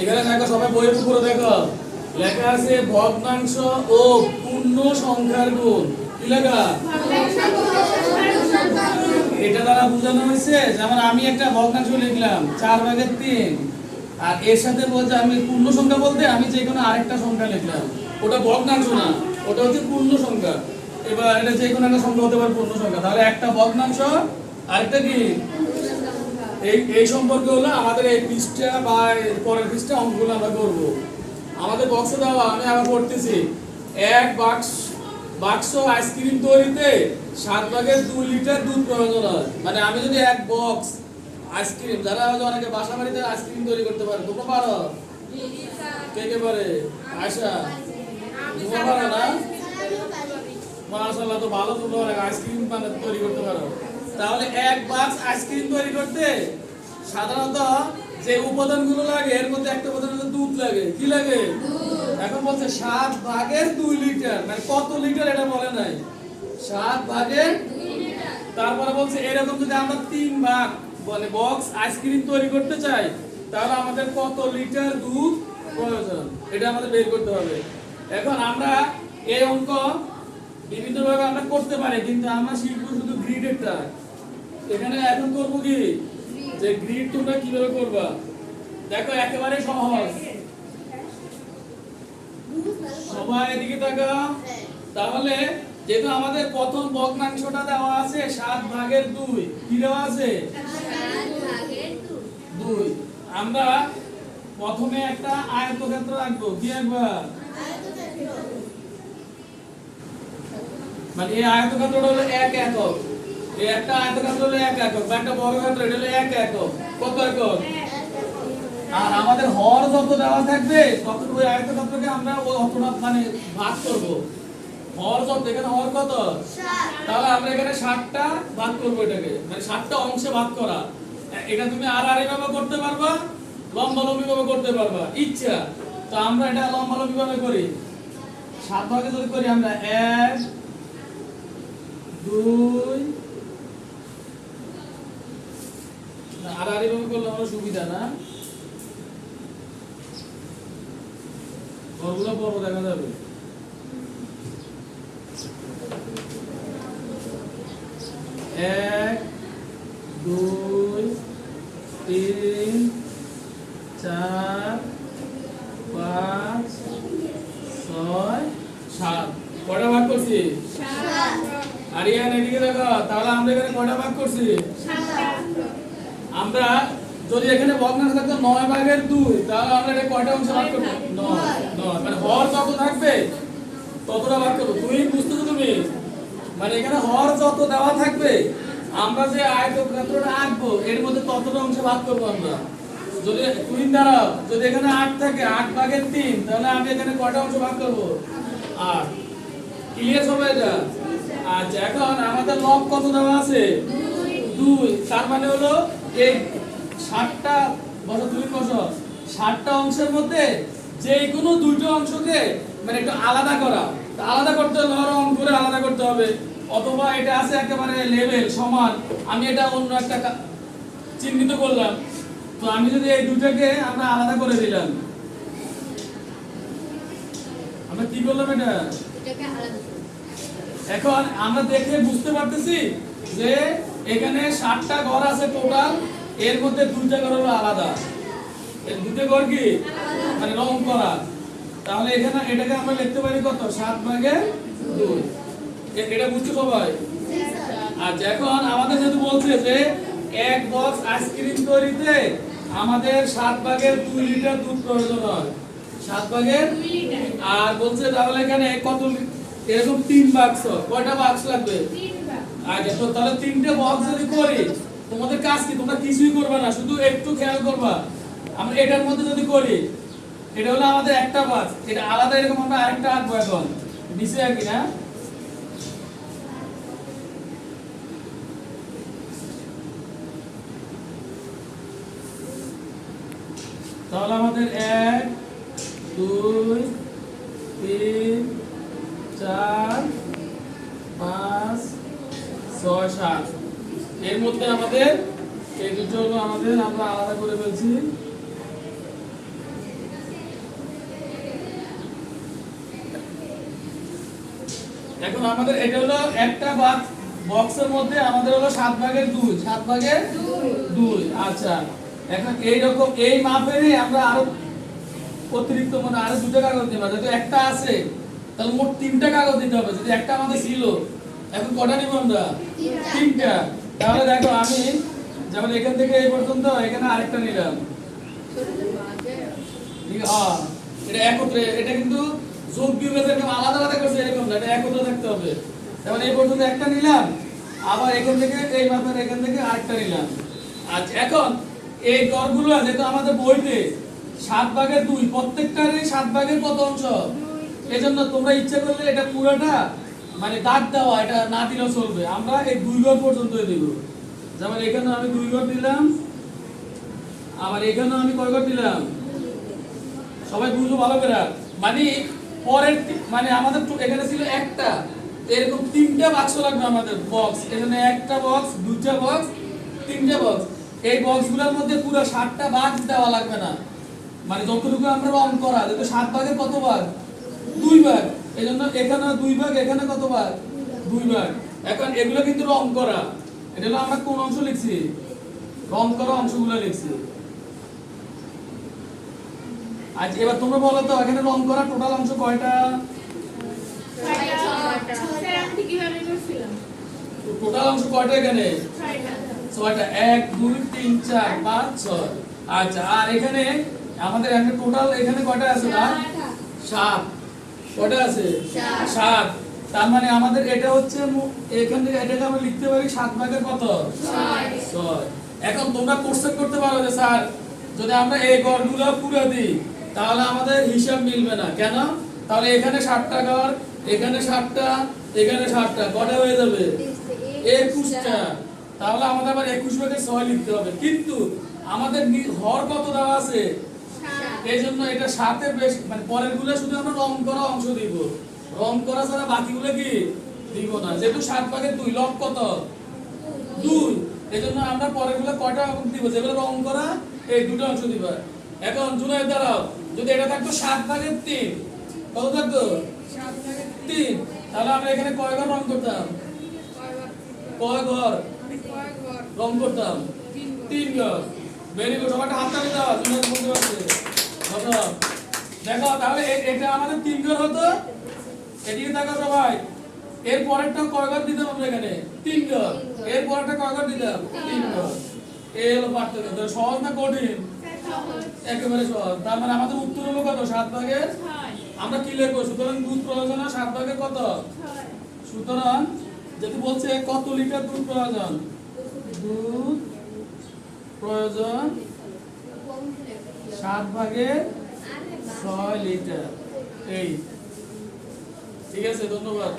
এখানে দেখো, সবাই বইয়ের উপরে দেখো। লেখা আছে, ভগ্নাংশ ও পূর্ণ সংখ্যার গুণ। কি লেখা? এটা দ্বারা বোঝানো হয়েছে, যেমন আমি একটা ভগ্নাংশ লিখলাম, চার ভাগের তিন। আর এর সাথে বলছে, আমি পূর্ণ সংখ্যা বলতে আমি যে কোনো আরেকটা সংখ্যা লিখলাম। ওটা ভগ্নাংশ না, ওটা হচ্ছে পূর্ণ সংখ্যা। এবার এটা যে কোনো একটা সংখ্যা হতে পারে পূর্ণ সংখ্যা। তাহলে একটা ভগ্নাংশ, আরেকটা কি? এই এই সম্পর্কে হলো আমাদের এই পৃষ্ঠা বা পরের পৃষ্ঠা অঙ্কগুলো আমরা করব। আমাদের বক্সে দেওয়া আমি আবার পড়তেছি, এক বাক্স বাক্স আইসক্রিম তৈরিতে সাত ভাগের দুই লিটার দুধ প্রয়োজন হয়। মানে আমি যদি এক বক্স আইসক্রিম যারা হয়তো অনেকে বাসা বাড়িতে আইসক্রিম তৈরি করতে পারে, তোমরা পারো? কে কে পারে? আয়সা তোমরা পারো না? মাশাআল্লাহ, তো ভালো তোমরা অনেক আইসক্রিম মানে তৈরি করতে পারো। তাহলে এক বাক্স আইসক্রিম তৈরি করতে সাধারণত যে উপাদানগুলো লাগে এর মধ্যে একটা উপাদান হচ্ছে দুধ লাগে। কি লাগে? এখন বলছে সাত ভাগের দুই লিটার মানে কত লিটার এটা বলে নাই। সাত ভাগের তারপরে বলছে এরকম যদি আমরা তিন ভাগ মানে বক্স আইসক্রিম তৈরি করতে চাই তাহলে আমাদের কত লিটার দুধ প্রয়োজন? এটা আমাদের বের করতে হবে। এখন আমরা এই অঙ্ক বিভিন্নভাবে আমরা করতে পারি কিন্তু আমরা শিখব শুধু গ্রিডেরটা এখানে এখন করব কি? যে গ্রিড তোমরা কীভাবে করবা? দেখো একেবারে সহজ। সবাই এদিকে তাকাও। তাহলে যেহেতু আমাদের প্রথম দেওয়া আছে, সাত ভাগের দুই। কি দেওয়া আছে? দুই। আমরা প্রথমে একটা আয়তক্ষেত্র রাখব কি রাখবা মানে এই আয়তক্ষেত্রটা হলো এক একক। একটা আয়তক্ষেত্র হলো এক একক বা একটা বর্গক্ষেত্র এটা হলো এক একক। কত একক? আর আমাদের হর যত দেওয়া থাকবে ততটুকু ওই আয়তক্ষেত্রকে আমরা ওই অতটা মানে ভাগ করব। হর যত এখানে হর কত? তাহলে আমরা এখানে ষাটটা ভাগ করব এটাকে মানে ষাটটা অংশে ভাগ করা। এটা তুমি আর আর এভাবে করতে পারবা ভাবে করতে পারবা ইচ্ছা। তো আমরা এটা লম্বালম্বি ভাবে করি। সাত ভাগে যদি করি আমরা এক দুই আর এভাবে করলে আমার সুবিধা না। ঘরগুলো বড় দেখা যাবে। এক দুই তিন চার পাঁচ ছয় সাত। কটা ভাগ করছি? আরিয়ান এদিকে দেখো তাহলে আমরা এখানে কটা ভাগ করছি? আমরা যদি এখানে ভগ্নাংশ থাকতো নয় ভাগের দুই তাহলে আমরা এটা কয়টা অংশ ভাগ করব? নয় নয়। মানে হর যত থাকবে ততটা ভাগ করব। তুমি বুঝতেছো তুমি? মানে এখানে হর যত দেওয়া থাকবে আমরা যে আয়তক্ষেত্রটা আঁকবো এর মধ্যে ততটা অংশ ভাগ করব আমরা। যদি তিন দাঁড়াও যদি এখানে আট থাকে আট ভাগের তিন তাহলে আমি এখানে কয়টা অংশ ভাগ করব? আট। ক্লিয়ার সবাই এটা? আচ্ছা এখন আমাদের লব কত দেওয়া আছে? দুই। তার মানে হলো এই ষাটটা বছর দুই বছর ষাটটা অংশের মধ্যে যে কোনো দুইটা অংশকে মানে একটু আলাদা করা। আলাদা করতে হলে ধরো অঙ্ক করে আলাদা করতে হবে। অথবা এটা আছে একেবারে লেভেল সমান। আমি এটা অন্য একটা চিহ্নিত করলাম। তো আমি যদি এই দুটাকে আমরা আলাদা করে দিলাম। আমরা কি করলাম এটা? এখন আমরা দেখে বুঝতে পারতেছি যে এখানে ষাটটা ঘর আছে টোটাল এর মধ্যে দুইটা ঘর হলো আলাদা। এই দুটো ঘর কি? মানে রং করা। তাহলে এখানে এটাকে আমরা লিখতে পারি কত? সাত ভাগে দুই। এটা বুঝতে সবাই? আচ্ছা এখন আমাদের যেহেতু বলছে যে এক বক্স আইসক্রিম তৈরিতে আমাদের সাত ভাগের দুই লিটার দুধ প্রয়োজন হয়। সাত ভাগের? আর বলছে তাহলে এখানে কত এরকম তিন বাক্স কয়টা বাক্স লাগবে? তাহলে তিনটে বক্স যদি করি, তোমাদের কাজ কি? তোমরা কিছুই করবে না, শুধু একটু খেয়াল করবা। আমরা এটার মধ্যে যদি করি, এটা হলো আমাদের একটা বাক্স এটা আলাদা এরকম আমরা আরেকটা আঁকবো এখন। নিচে আঁকি, না? তাহলে আমাদের এক, দুই, তিন, চার, পাঁচ ছয় সাত। এর মধ্যে আমাদের, এই দুটো হলো আমাদের, আমরা আলাদা করে ফেলছি। এখন আমাদের এটা হলো একটা বাদ বক্সের মধ্যে আমাদের হলো সাত ভাগের দুই, সাত ভাগের দুই আচ্ছা। এখন এই রকম, এই মাপেরই আমরা আরও অতিরিক্ত মানে আরও দুটো কাগজ দিতে যদি একটা আছে, তাহলে মোট তিনটা কাগজ দিতে হবে। যদি একটা আমাদের ছিল এখন কটা নিব আমরা? তিনটা। তাহলে দেখো আমি যেমন এখান থেকে এই পর্যন্ত এখানে আরেকটা নিলাম। হ্যাঁ এটা একত্রে এটা কিন্তু যোগ বিয়োগের আলাদা আলাদা করছে এরকম না এটা একত্রে থাকতে হবে। যেমন এই পর্যন্ত একটা নিলাম আবার এখান থেকে এই মাপের এখান থেকে আরেকটা নিলাম। আচ্ছা এখন এই গড়গুলো যেহেতু আমাদের বইতে সাত ভাগের দুই প্রত্যেকটারই সাত ভাগের কত অংশ? এই জন্য তোমরা ইচ্ছা করলে এটা পুরোটা মানে দাগ দেওয়া, এটা না দিলেও চলবে। আমরা এই দুই ঘর পর্যন্ত দিব। যেমন এখানে আমি দুই ঘর দিলাম, আবার এখানেও আমি কয় ঘর দিলাম? সবাই বুঝলো ভালো করে। মানে পরের মানে আমাদের এখানে ছিল একটা। এরকম তিনটা বাক্স লাগবে আমাদের বক্স এখানে একটা বক্স দুইটা বক্স তিনটা বক্স এই বক্সগুলোর মধ্যে পুরো সাতটা ভাগ দেওয়া লাগবে না। মানে যতটুকু আমরা রং করা, যেহেতু সাত ভাগের কত ভাগ? দুই ভাগ। এই জন্য এখানে দুই ভাগ, এখানে কত ভাগ? দুই ভাগ। এখন এগুলো কিন্তু রং করা। এটা আমরা কোন অংশ লিখছি? রং করা অংশগুলো লিখছি। আচ্ছা এবার তোমরা বলো তো, এখানে রং করা টোটাল অংশ কয়টা? টোটাল অংশ কয়টা এখানে? ছয়টা। এক, দুই, তিন, চার, পাঁচ, ছয়। আচ্ছা আর এখানে আমাদের এখানে টোটাল এখানে কয়টা আছে সাত। কয়টা আছে? সাত। তার মানে আমাদের এটা হচ্ছে এখান থেকে এটাকে আমরা লিখতে পারি সাত ভাগের কত? ছয়। এখন তোমরা কোশ্চেন করতে পারো যে স্যার যদি আমরা এই গড়গুলো পুরো দিই তাহলে আমাদের হিসাব মিলবে না। কেন? তাহলে এখানে ষাটটা গড় এখানে ষাটটা এখানে ষাটটা কটা হয়ে যাবে? একুশটা। তাহলে আমাদের আবার একুশ ভাগের ছয় লিখতে হবে। কিন্তু আমাদের হর কত দেওয়া আছে? এই জন্য এটা সাতের বেশ মানে পরেরগুলো শুধু আমরা রং করা অংশ দিব। রং করা ছাড়া বাকিগুলো কি দিব না? যেহেতু সাত ভাগের দুই লব কত? দুই। এই জন্য আমরা পরেরগুলো কয়টা অংশ দিব? যেগুলো রং করা এই দুটো অংশ দিব। এখন জুলাই দাঁড়াও। যদি এটা থাকতো সাত ভাগের তিন কত থাকতো? তিন। তাহলে আমরা এখানে কয় ঘর রং করতাম? কয় ঘর? রং করতাম? তিন ঘর। ভেরি গুড সবাইটা হাত তালি দাও বলতে পারছে বসো। দেখো, তাহলে এটা আমাদের তিন হতো। এদিকে দেখো সবাই এর পরেরটা কয় ঘর দিতাম আমরা এখানে? তিন এর পরেরটা কয় ঘর দিতাম তিন ঘর। পার্থক্য। সহজ না কঠিন? একেবারে সহজ। তার মানে আমাদের উত্তর হলো কত? সাত ভাগের? আমরা কি লিখব সুতরাং দুধ প্রয়োজন সাত ভাগের কত? সুতরাং যদি বলছে কত লিটার দুধ প্রয়োজন? দুধ প্রয়োজন সাত ভাগে ছয় লিটার। এই। ঠিক আছে ধন্যবাদ।